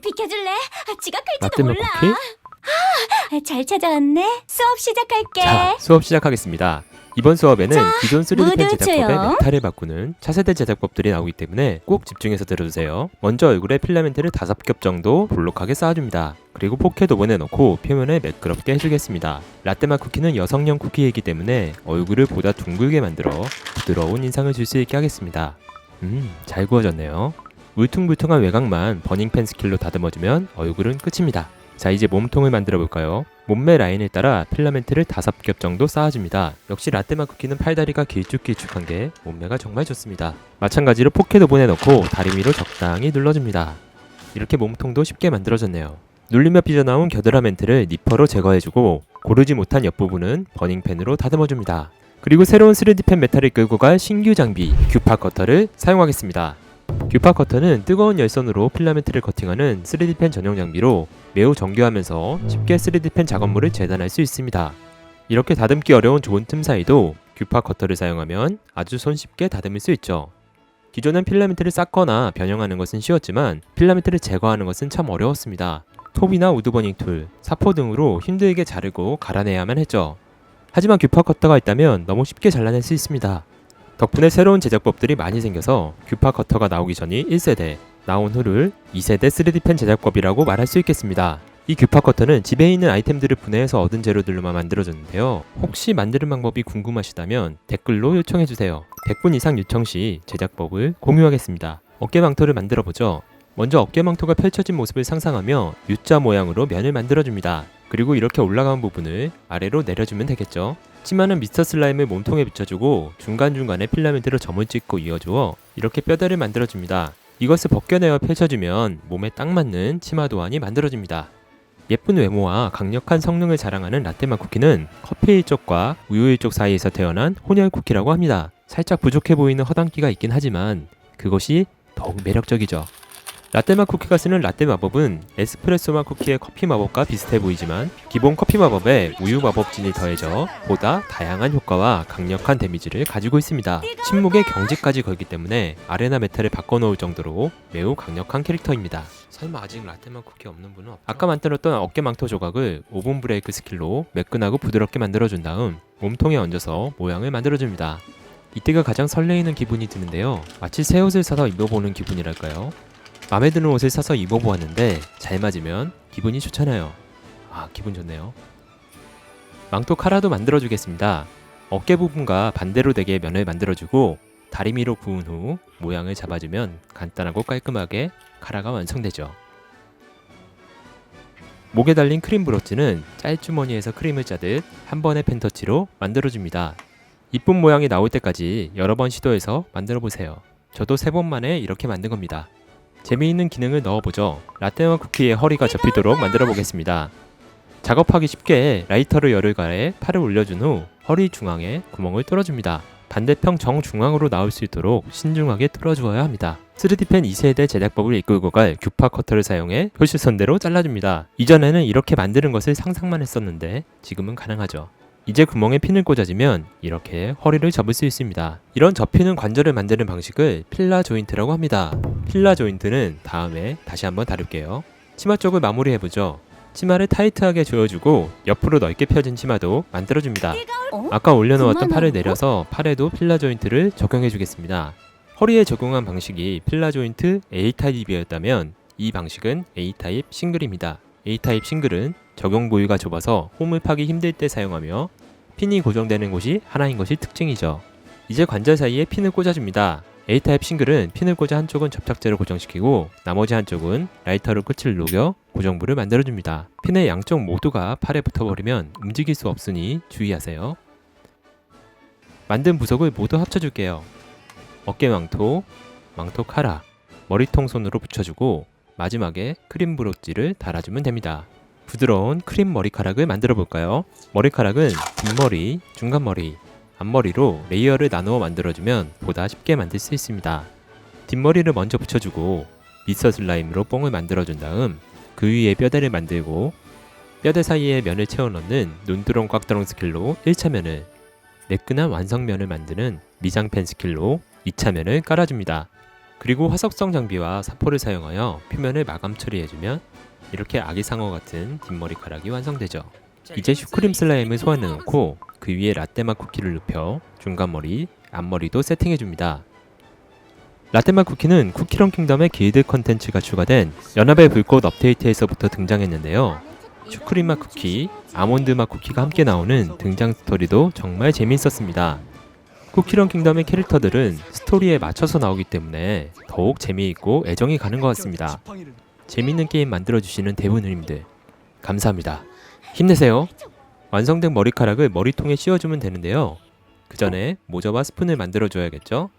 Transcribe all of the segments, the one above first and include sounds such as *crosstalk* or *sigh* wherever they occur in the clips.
비켜줄래? 아, 지각할지도 몰라. 쿠키? 아, 잘 찾아왔네. 수업 시작할게. 자, 수업 시작하겠습니다. 이번 수업에는 기존 3D 모두 펜 제작법의 조용. 메탈을 바꾸는 차세대 제작법들이 나오기 때문에 꼭 집중해서 들어주세요. 먼저 얼굴에 필라멘트를 다섯 겹 정도 볼록하게 쌓아줍니다. 그리고 포켓 오븐에 넣고 표면을 매끄럽게 해주겠습니다. 라떼맛 쿠키는 여성용 쿠키이기 때문에 얼굴을 보다 둥글게 만들어 부드러운 인상을 줄 수 있게 하겠습니다. 음, 잘 구워졌네요. 울퉁불퉁한 외곽만 버닝팬 스킬로 다듬어주면 얼굴은 끝입니다. 자 이제 몸통을 만들어 볼까요? 몸매 라인에 따라 필라멘트를 다섯 겹 정도 쌓아줍니다. 역시 라떼맛 쿠키는 팔다리가 길쭉길쭉한 게 몸매가 정말 좋습니다. 마찬가지로 포켓 오븐에 넣고 다리 위로 적당히 눌러줍니다. 이렇게 몸통도 쉽게 만들어졌네요. 눌리며 삐져나온 겨드라 멘트를 니퍼로 제거해주고 고르지 못한 옆부분은 버닝팬으로 다듬어줍니다. 그리고 새로운 3D펜 메탈을 끌고 갈 신규 장비 규파 커터를 사용하겠습니다. 규파 커터는 뜨거운 열선으로 필라멘트를 커팅하는 3D펜 전용 장비로 매우 정교하면서 쉽게 3D펜 작업물을 재단할 수 있습니다. 이렇게 다듬기 어려운 좋은 틈 사이도 규파 커터를 사용하면 아주 손쉽게 다듬을 수 있죠. 기존엔 필라멘트를 쌓거나 변형하는 것은 쉬웠지만 필라멘트를 제거하는 것은 참 어려웠습니다. 톱이나 우드버닝 툴, 사포 등으로 힘들게 자르고 갈아내야만 했죠. 하지만 규파 커터가 있다면 너무 쉽게 잘라낼 수 있습니다. 덕분에 새로운 제작법들이 많이 생겨서 규파 커터가 나오기 전이 1세대, 나온 후를 2세대 3D펜 제작법이라고 말할 수 있겠습니다. 이 규파 커터는 집에 있는 아이템들을 분해해서 얻은 재료들로만 만들어졌는데요. 혹시 만드는 방법이 궁금하시다면 댓글로 요청해주세요. 100분 이상 요청 시 제작법을 공유하겠습니다. 어깨망토를 만들어보죠. 먼저 어깨망토가 펼쳐진 모습을 상상하며 U자 모양으로 면을 만들어줍니다. 그리고 이렇게 올라간 부분을 아래로 내려주면 되겠죠. 치마는 미스터 슬라임을 몸통에 붙여주고 중간중간에 필라멘트로 점을 찍고 이어주어 이렇게 뼈대를 만들어줍니다. 이것을 벗겨내어 펼쳐주면 몸에 딱 맞는 치마 도안이 만들어집니다. 예쁜 외모와 강력한 성능을 자랑하는 라떼맛 쿠키는 커피 일족과 우유 일족 사이에서 태어난 혼혈 쿠키라고 합니다. 살짝 부족해 보이는 허당기가 있긴 하지만 그것이 더욱 매력적이죠. 라떼맛 쿠키가 쓰는 라떼 마법은 에스프레소 맛 쿠키의 커피 마법과 비슷해 보이지만 기본 커피 마법에 우유 마법진이 더해져 보다 다양한 효과와 강력한 데미지를 가지고 있습니다. 침묵의 경지까지 걸기 때문에 아레나 메탈을 바꿔놓을 정도로 매우 강력한 캐릭터입니다. 설마 아직 라떼맛 쿠키 없는 분은 없죠? 아까 만들었던 어깨망토 조각을 오븐 브레이크 스킬로 매끈하고 부드럽게 만들어준 다음 몸통에 얹어서 모양을 만들어줍니다. 이때가 가장 설레이는 기분이 드는데요. 마치 새 옷을 사서 입어보는 기분이랄까요? 마음에 드는 옷을 사서 입어보았는데 잘 맞으면 기분이 좋잖아요. 아 기분 좋네요. 망토 카라도 만들어주겠습니다. 어깨 부분과 반대로 되게 면을 만들어주고 다리미로 구운 후 모양을 잡아주면 간단하고 깔끔하게 카라가 완성되죠. 목에 달린 크림 브로치는 짤주머니에서 크림을 짜듯 한 번의 펜터치로 만들어줍니다. 이쁜 모양이 나올 때까지 여러 번 시도해서 만들어 보세요. 저도 세 번 만에 이렇게 만든 겁니다. 재미있는 기능을 넣어보죠. 라떼와 쿠키의 허리가 접히도록 만들어 보겠습니다. 작업하기 쉽게 라이터로 열을 가해 팔을 올려준 후 허리 중앙에 구멍을 뚫어줍니다. 반대편 정중앙으로 나올 수 있도록 신중하게 뚫어주어야 합니다. 3D펜 2세대 제작법을 이끌고 갈 규파 커터를 사용해 표시선대로 잘라줍니다. 이전에는 이렇게 만드는 것을 상상만 했었는데 지금은 가능하죠. 이제 구멍에 핀을 꽂아주면 이렇게 허리를 접을 수 있습니다. 이런 접히는 관절을 만드는 방식을 필라 조인트라고 합니다. 필라 조인트는 다음에 다시 한번 다룰게요. 치마 쪽을 마무리해보죠. 치마를 타이트하게 조여주고 옆으로 넓게 펴진 치마도 만들어줍니다. 어? 아까 올려놓았던? 팔을 내려서 팔에도 필라 조인트를 적용해주겠습니다. 허리에 적용한 방식이 필라 조인트 A타입이었다면 이 방식은 A타입 싱글입니다. A타입 싱글은 적용 부위가 좁아서 홈을 파기 힘들 때 사용하며 핀이 고정되는 곳이 하나인 것이 특징이죠. 이제 관절 사이에 핀을 꽂아줍니다. A타입 싱글은 핀을 꽂아 한쪽은 접착제로 고정시키고 나머지 한쪽은 라이터로 끝을 녹여 고정부를 만들어줍니다. 핀의 양쪽 모두가 팔에 붙어버리면 움직일 수 없으니 주의하세요. 만든 부속을 모두 합쳐줄게요. 어깨 망토, 망토 카라, 머리통 손으로 붙여주고 마지막에 크림 브로치를 달아주면 됩니다. 부드러운 크림 머리카락을 만들어 볼까요? 머리카락은 뒷머리, 중간머리, 앞머리로 레이어를 나누어 만들어주면 보다 쉽게 만들 수 있습니다. 뒷머리를 먼저 붙여주고 미스터 슬라임으로 뽕을 만들어준 다음 그 위에 뼈대를 만들고 뼈대 사이에 면을 채워 넣는 눈두렁 꽉두렁 스킬로 1차 면을 매끈한 완성면을 만드는 미장펜 스킬로 2차 면을 깔아줍니다. 그리고 화석성 장비와 사포를 사용하여 표면을 마감 처리해주면 이렇게 아기 상어 같은 뒷머리카락이 완성되죠. 이제 슈크림 슬라임을 소환해 놓고 그 위에 라떼맛 쿠키를 눕혀 중간 머리, 앞머리도 세팅해 줍니다. 라떼맛 쿠키는 쿠키런 킹덤의 길드 컨텐츠가 추가된 연합의 불꽃 업데이트에서부터 등장했는데요. 슈크림 맛 쿠키, 아몬드 맛 쿠키가 함께 나오는 등장 스토리도 정말 재미있었습니다. 쿠키런 킹덤의 캐릭터들은 스토리에 맞춰서 나오기 때문에 더욱 재미있고 애정이 가는 것 같습니다. 재밌는 게임 만들어주시는 대부님들 감사합니다. 힘내세요. 완성된 머리카락을 머리통에 씌워주면 되는데요. 그 전에 모자와 스푼을 만들어줘야겠죠?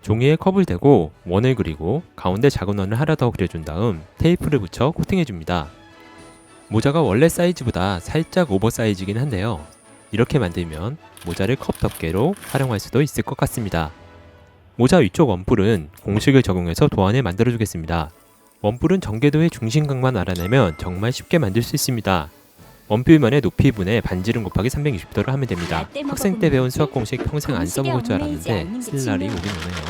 종이에 컵을 대고 원을 그리고 가운데 작은 원을 하나 더 그려준 다음 테이프를 붙여 코팅해줍니다. 모자가 원래 사이즈보다 살짝 오버사이즈긴 한데요. 이렇게 만들면 모자를 컵 덮개로 활용할 수도 있을 것 같습니다. 모자 위쪽 원뿔은 공식을 적용해서 도안을 만들어주겠습니다. 원뿔은 전개도의 중심각만 알아내면 정말 쉽게 만들 수 있습니다. 원뿔면의 높이분의 반지름 곱하기 360도를 하면 됩니다. 학생 때 배운 수학 공식 평생 안 써먹을 줄 알았는데 쓸 날이 오긴 오네요.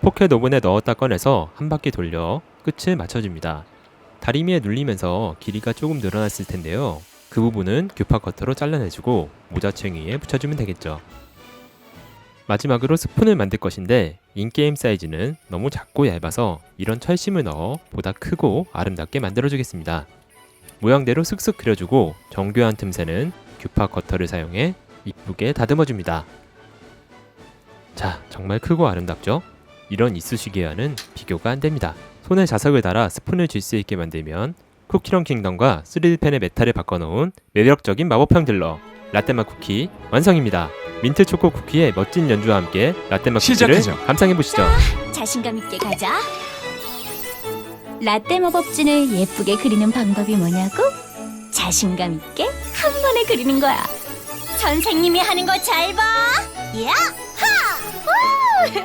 포켓 오븐에 넣었다 꺼내서 한 바퀴 돌려 끝을 맞춰줍니다. 다리미에 눌리면서 길이가 조금 늘어났을 텐데요. 그 부분은 규파 커터로 잘라내주고 모자챙 위에 붙여주면 되겠죠. 마지막으로 스푼을 만들 것인데 인게임 사이즈는 너무 작고 얇아서 이런 철심을 넣어 보다 크고 아름답게 만들어주겠습니다. 모양대로 슥슥 그려주고 정교한 틈새는 규파 커터를 사용해 이쁘게 다듬어줍니다. 자, 정말 크고 아름답죠? 이런 이쑤시개와는 비교가 안 됩니다. 손에 자석을 달아 스푼을 쥘 수 있게 만들면 쿠키런 킹덤과 3D펜의 메탈을 바꿔놓은 매력적인 마법 향들러 라떼맛 쿠키 완성입니다. 민트 초코 쿠키의 멋진 연주와 함께 라떼맛 쿠키를 시작하죠. 감상해 보시죠. 자신감 있게 가자. 라떼 마법진을 예쁘게 그리는 방법이 뭐냐고? 자신감 있게 한 번에 그리는 거야. 선생님이 하는 거 잘 봐. 야! 하! 우! *laughs*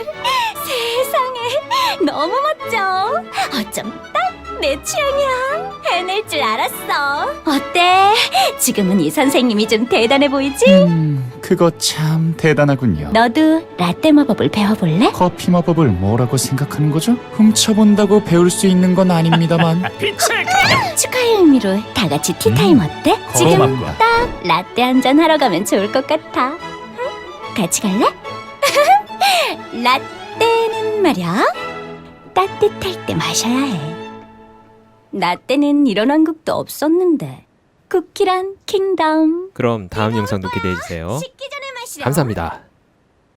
세상에 너무 멋져. 어쩜 딱 내 취향이야. 해낼 줄 알았어. 어때? 지금은 이 선생님이 좀 대단해 보이지? 음, 그거 참 대단하군요. 너도 라떼 마법을 배워볼래? 커피 마법을 뭐라고 생각하는 거죠? 훔쳐본다고 배울 수 있는 건 아닙니다만 *laughs* *laughs* 축하의 의미로 다 같이 티타임 어때? 지금 고맙고 라떼 한잔 하러 가면 좋을 것 같아. 응? 같이 갈래? *laughs* 라떼는 말이야 따뜻할 때 마셔야 해. 나 때는 이런 왕국도 없었는데 쿠키란 킹덤. 그럼 다음 영상도 기대해 주세요. 식기 전에 마시라. 감사합니다.